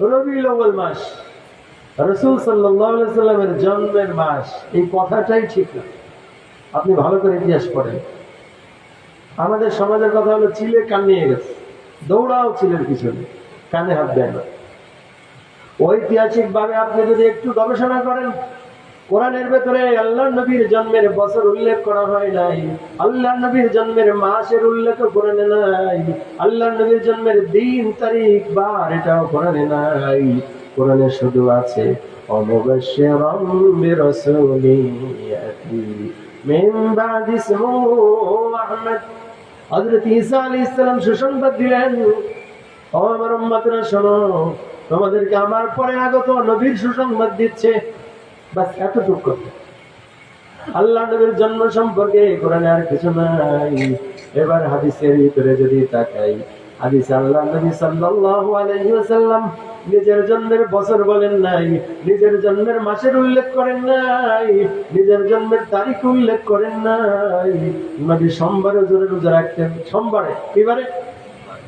রবিউল মাস। রসুল সাল্লামের জন্মের মাস, এই কথাটাই ঠিক না। আপনি ভালো করে ইতিহাস পড়েন। আমাদের সমাজের কথা হলো, চিলে কান নিয়ে গেছে দৌড়াও চিলের পিছনে। কানে হাত দেয় না। ঐতিহাসিকভাবে আপনি যদি একটু গবেষণা করেন কোরআনের ভেতরে আল্লাহ নবীর জন্মের বছর উল্লেখ করা হয় নাই। আল্লাহ নবীর জন্মের মাসের উল্লেখ কোরআনে নাই। আল্লাহ নবীর জন্মের দিন, তারিখ, বার এটাও কোরআনে নাই। কোরআনে শুধু আছে অমুবাশশিরাম বিরাসূলিন ইয়াতি মিন বাদি ইসমুহু আহমদ। হযরত ঈসা আলাইহিস সালাম সুসংবাদ দিলেন, ও আমার উম্মতরা, শোনো, তোমাদেরকে আমার পরে আগত নবীর সুসংবাদ দিচ্ছে। বাস এতটুকু কথা আল্লাহ নবীর জন্ম সম্পর্কে কোরআনে আর কিছু নাই। এবার হাদিসের ভিতরে যদি তাকাই, হাদিসে আল্লাহ নবী সাল্লাল্লাহু আলাইহি ওয়াসাল্লাম নিজের জন্মের বছর বলেন নাই, নিজের জন্মের মাসের উল্লেখ করেন নাই, নিজের জন্মের তারিখ উল্লেখ করেন নাই। নবী সোমবারে জোরে রোজা রাখতেন। সোমবারে, এবারে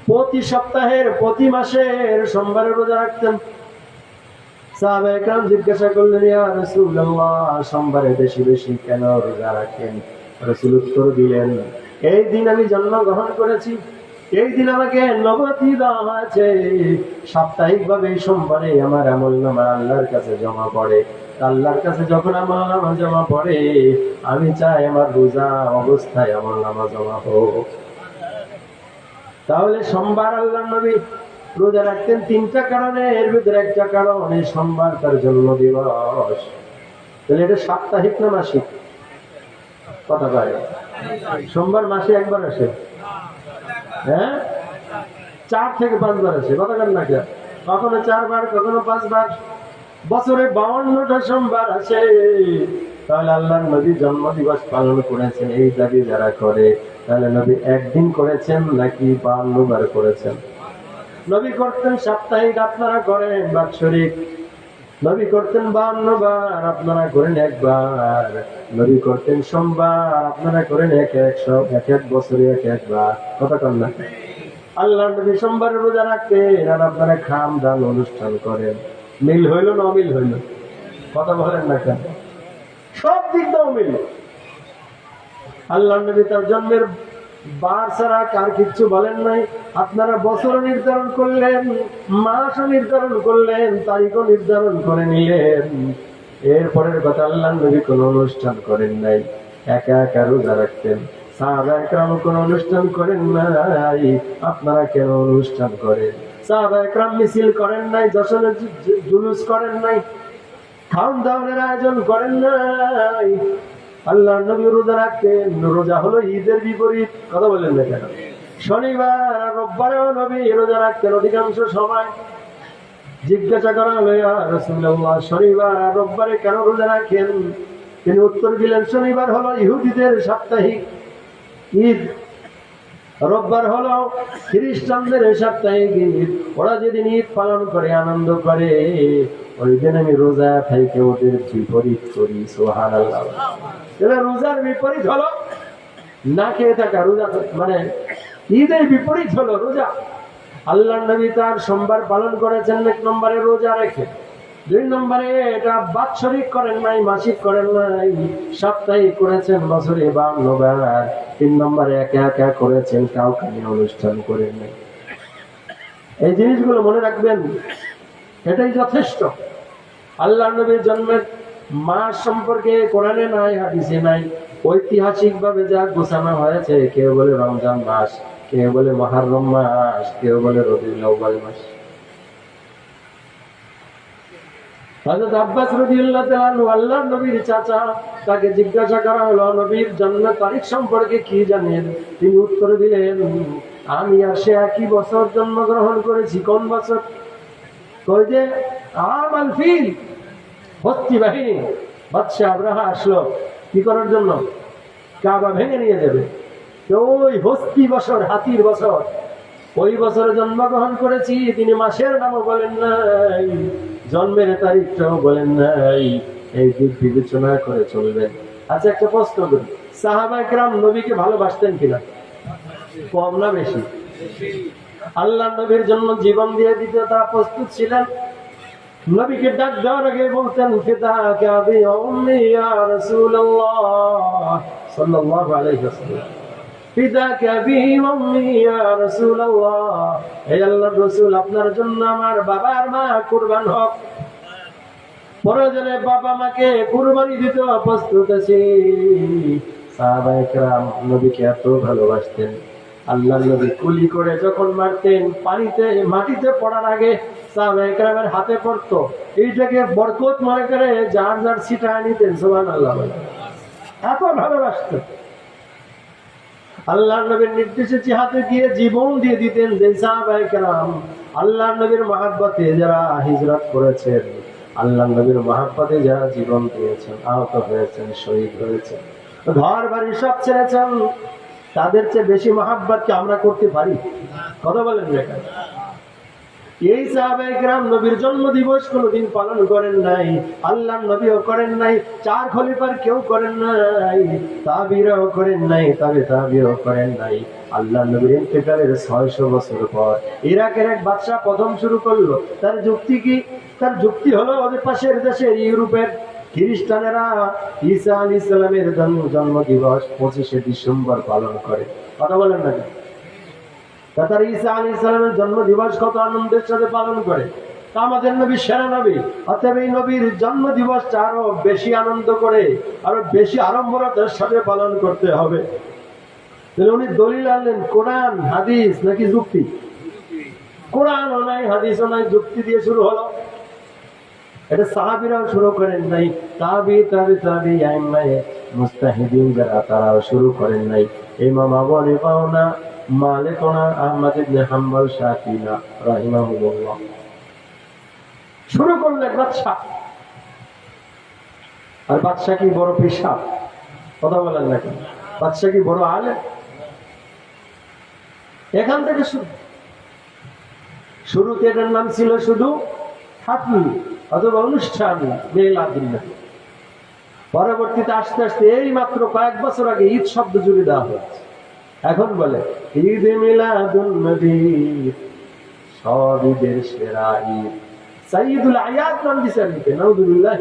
প্রতি সপ্তাহের, প্রতি মাসের সোমবারে রোজা রাখতেন। সাহাবা একরাম জিজ্ঞাসা করলেন, ইয়া রাসূলুল্লাহ, সোমবারে বেশি বেশি কেন রোজা রাখেন? রাসূল উত্তর দিলেন, এই দিন আমি জন্মগ্রহণ করেছি। এই দিন আমাকে নবতি দেওয়া হয়েছে। সাপ্তাহিক ভাবে সোমবারে আমার আমল নামা আল্লাহর কাছে জমা পড়ে। আল্লাহর কাছে যখন আমার নামা জমা পড়ে, আমি চাই আমার রোজা অবস্থায় আমল নামা জমা হোক। তাহলে সোমবার আল্লাহ নবী রোজা রাখতেন তিনটা কারণে, এর ভিতরে একটা কারণ সোমবার তার জন্ম দিবস তাহলে এটা সাপ্তাহিক না মাসিক? কথা পারে সোমবার মাসে একবার আসে। হ্যাঁ? চার থেকে পাঁচবার আসে, কথা কার না কেন? কখনো চারবার, কখনো পাঁচবার। বছরে বাউন্নটা সোমবার আসে। তাহলে আল্লাহ নবী জন্ম দিবস পালন করেছেন, এই দাবি যারা করে, তাহলে নবী একদিন করেছেন নাকি বাউন্ন বার করেছেন? নবী করতেন সাপ্তাহিক আপনারা করেন বাৎসরিক। নবী করতেন বান্নবার আপনারা করেন একবার। নবী করতেন সোমবার, আপনারা করেন এক একশো এক এক বছরে এক একবার কথা কন না। আল্লাহ নবী সোমবার রোজা রাখতেন আর আপনারা খাম দান অনুষ্ঠান করেন। মিল হইল না অমিল হইল? কথা বলেন না কেন? সব দিক দাও মিল। আল্লাহ নবী তার জন্মের বার কার কিচ্ছু বলেন নাই। আপনারা বছর নির্ধারণ করলেন মাসও নির্ধারণ করলেন, তারিখও নির্ধারণ করে নিলেন। এরপরের কথা আল্লাহ নবী কোনো অনুষ্ঠান করেন নাই। একা একা রোজা রাখতেন। একরাম কোনো অনুষ্ঠান করেন নাই। আপনারা কেন অনুষ্ঠান করেন? সাহাবা একরাম মিছিল করেন নাই, যশোরে জুলুস করেন নাই খাওন দাওনের আয়োজন করেন নাই। আল্লাহ নবী রোজা রাখতেন রোজা হলো ঈদের বিপরীত। কথা বললেন না কেন? শনিবার আর রোববারেও নবী রোজা রাখতেন অধিকাংশ সময়। জিজ্ঞাসা করা হলো রাসূলুল্লাহ, শনিবার রোববারে কেন রোজা রাখেন? তিনি উত্তর দিলেন, শনিবার হলো ইহুদিদের সাপ্তাহিক ঈদ। রোববার হলো খ্রিস্টানদের সাপ্তাহিক ঈদ। ওরা যেদিন ঈদ পালন করে, আনন্দ করে, ওই দিন আমি রোজা থেকে ওদের বিপরীত করি সোহান আল্লাহ রোজার বিপরীত হলো না খেয়ে থাকা, রোজা মানে ঈদের বিপরীত হলো রোজা। আল্লাহ নবী তার সোমবার পালন করেছেন এক নম্বরে রোজা রেখে। দুই নম্বরে এটা বাৎসরিক করেন নাই, মাসিক করেন নাই, সাপ্তাহিক করেছেন, বছরে বাউন্নবার তিন নম্বরে একা একা করেছেন, কাউকে অনুষ্ঠান করেন নাই। এই জিনিসগুলো মনে রাখবেন, এটাই যথেষ্ট। আল্লাহ নবীর জন্মের মাস সম্পর্কে কোরআনে নাই, হাদিসে নাই ঐতিহাসিক ভাবে যা গোছানো হয়েছে, কেউ বলে রমজান মাস, কেউ বলে মহারম মাস, কেউ বলে রবিউল মাস। হযরত আব্বাস নবীর চাচা, তাকে জিজ্ঞাসা করা জন্ম তারিখ সম্পর্কে কি জানেন? তিনি উত্তর দিলেন, আমি আর সে একই বছর জন্মগ্রহণ করেছি। কোন বছর? কই যে? আমাল ফিল। ভর্তি বাহিনী, বাদশাহ আব্রাহা আসলো। কি করার জন্য? কাবা ভেঙে নিয়ে যাবে। ওই হস্তি বছর, হাতির বছর, ওই বছরে জন্মগ্রহণ করেছি, তিনি মাসের নামও বলেন নাই, জন্মের তারিখটাও বলেন নাই। এই দিক বিবেচনা করে চলবেন আচ্ছা একটা প্রশ্ন করি। সাহাবা একরাম নবীকে ভালোবাসতেন কিনা? কম না বেশি। আল্লাহ নবীর জন্য জীবন দিয়ে দিতে তারা প্রস্তুত ছিলেন? নবীকে ডাক দেওয়ার আগে বলতেন আপনার জন্য আমার বাবা মা কুরবান হোক। প্রয়োজনে বাবা মাকে কুরবানি দিতে প্রস্তুত আছি। সাহাবায়ে নবীকে এত ভালোবাসতেন। আল্লাহ নবী কুলি করে যখন মারতেন, পানিতে, মাটিতে পড়ার আগে সাহাবায়ে হাতে পড়তো। এইটাকে বরকত মনে করে যার যার ছিটা নিতেন, সুবহানাল্লাহ বলে। এত ভালোবাসতেন আল্লাহ নবীর নির্দেশে জিহাদে গিয়ে জীবন দিয়ে দিতেন যে সাহাবায়ে কেরাম আল্লাহ নবীর মহাব্বতে যারা হিজরত করেছেন আল্লাহ নবীর মহাব্বতে যারা জীবন দিয়েছেন, আহত হয়েছেন, শহীদ হয়েছেন ঘর বাড়ি সব ছেড়েছেন তাদের চেয়ে বেশি মহাব্বত কি আমরা করতে পারি? কথা বলেন না এই সাহাবায়ে গ্রাম নবীর জন্ম দিবস কোনোদিন পালন করেন নাই আল্লাহ নবীও করেন নাই, চার খলিফার কেউ করেন নাই, তাবিরাও করেন নাই, তবে তাবিও করেন নাই। আল্লাহ নবীর ইন্তেকালের ছয়শো বছর পর ইরাকের এক বাদশাহ প্রথম শুরু করল। তার যুক্তি কি? তার যুক্তি হলো, ওদের পাশের দেশের ইউরোপের খ্রিস্টানেরা ঈসা আলী ইসলামের জন্ম জন্ম দিবস পঁচিশে ডিসেম্বর পালন করে। কথা বলেন না তার ঈসা আলী ইসলামের জন্ম দিবস কত আনন্দের সাথে পালন করে? আমাদের নবী, সেরা নবী, অতএব এই নবীর জন্ম দিবসটা আরও বেশি আনন্দ করে, আরও বেশি আড়ম্বরতার সাথে পালন করতে হবে। তাহলে উনি দলিল আনলেন, কোরআন, হাদিস নাকি যুক্তি? কোরআনও নাই, হাদিসও নাই, যুক্তি দিয়ে শুরু হলো। এটা সাহাবিরাও শুরু করেন নাই তাবি তাবি তাবি আইমায়ে মুস্তাহিদিন যারা তারাও শুরু করেন নাই। ইমাম আবু হানিফাও না মালিকনা আহমদ ইবনে হাম্বল শাফিনা রাহিমাহুল্লাহ। শুরু করলেন বাদশা আর বাদশা কি বড় পেশা কথা বলেন না কেন? বাদশা কি বড় আলে এখান থেকে শুরু। শুরুতে এটার নাম ছিল শুধু হাতমি অথবা অনুষ্ঠান মেলাদিল্লা পরবর্তীতে আস্তে আস্তে এই মাত্র কয়েক বছর আগে ঈদ শব্দ জুড়ে দেওয়া হয়েছে। এখন বলে, ঈদ মিলাদুন নবী, সব ঈদের সেরা ঈদ। সাইদুল আয়াত নাম দিছে নিতে নাউদুল্লাহ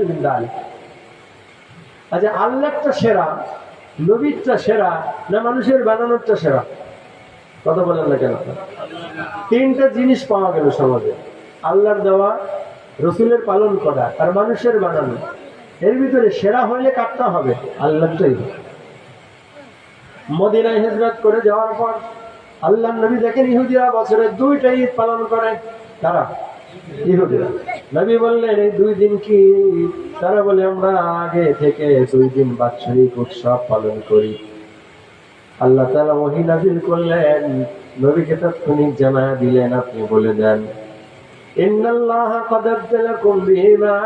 আচ্ছা আল্লাহটা সেরা, নবীরটা সেরা, না মানুষের বানানোরটা সেরা? কথা বলেন না কেন? তিনটা জিনিস পাওয়া গেল সমাজে। আল্লাহর দেওয়া রসুলের পালন করা আর মানুষের বানানো। এর ভিতরে সেরা হইলে কাটতে হবে? আল্লাহটাই মদিনায় হেজরত করে যাওয়ার পর আল্লাহ নবী দেখেন ইহুদিরা বছরে দুইটা ঈদ পালন করে। তারা? ইহুদিরা। নবী বললেন, এই দুই দিন কি? তারা বলে, আমরা আগে থেকে দুই দিন বাৎসরিক উৎসব পালন করি। আল্লাহ তালা নাজিল করলেন। নবীকে তাৎক্ষণিক জানা দিলেন, আপনি বলে দেন। ইন্নাল্লাহ قد ابتلكم بهما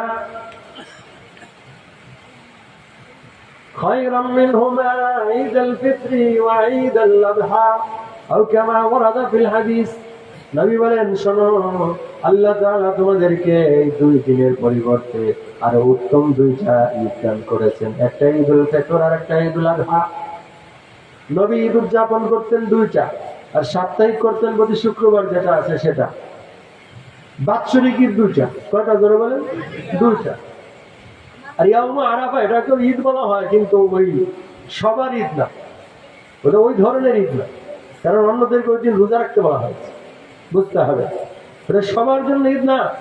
خيرا منهما عيد الفطر وعيد الأضحى أو كما ورد في الحديث নবী বলেন শোনো আল্লাহ তাআলা তোমাদেরকে এই দুই দিনের পরিবর্তে আরো উত্তম দুইটা ঈদ দান করেছেন একটা ঈদুল ফিতর আর একটা ঈদুল আযহা নবী ঈদ উদযাপন করতেন দুইটা আর সাপ্তাহিক করতেন প্রতি শুক্রবার যেটা আছে সেটা বাৎসরিক ঈদ দুইটা। কয়টা ধরে বলেন? দুইটা। আর ইয়াউমা আরাফা এটাকেও ঈদ বলা হয়, কিন্তু ওই সবার ঈদ না। ওটা ওই ধরনের ঈদ না। কারণ অন্যদেরকে ওই দিন রোজা রাখতে বলা হয়েছে। বুঝতে হবে। ওটা সবার জন্য ঈদ না।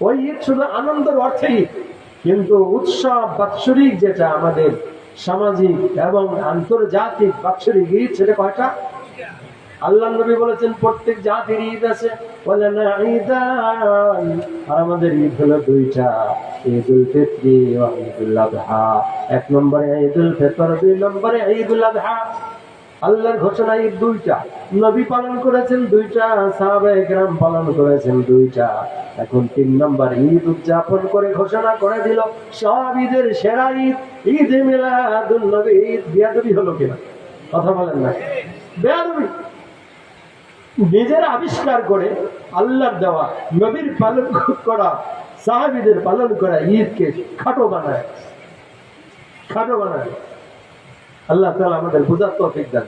ওই ঈদ শুধু আনন্দের অর্থে ঈদ কিন্তু উৎসব বাৎসরিক যেটা আমাদের সামাজিক এবং আন্তর্জাতিক বাৎসরিক ঈদ, সেটা কয়টা? আল্লাহ নবী বলেছেন, প্রত্যেক জাতির ঈদ আছে। বলে না ঈদান। আর আমাদের ঈদ হলো দুইটা ঈদুল ফিত্রি ও ঈদুল আযহা এক নম্বরে ঈদুল ফিতর দুই নম্বরে ঈদুল আযহা আল্লাহর ঘোষণা ঈদ দুইটা। নবী পালন করেছেন দুইটা, সাহাবায়ে কেরাম পালন করেছেন দুইটা। এখন তিন নম্বর, ঈদ উদযাপন করে ঘোষণা করে দিল, সব ঈদের সেরা ঈদ ঈদ মিলাদুন নবী। ঈদ বিয়াদবি হলো কিনা? কথা বলেন না। বেয়াদবি। নিজের আবিষ্কার করে আল্লাহর দেওয়া, নবীর পালন করা, সাহাবিদের পালন করা, ঈদকে খাটো বানায়। খাটো বানায়। আল্লাহ তালা আমাদের বোঝার তো দান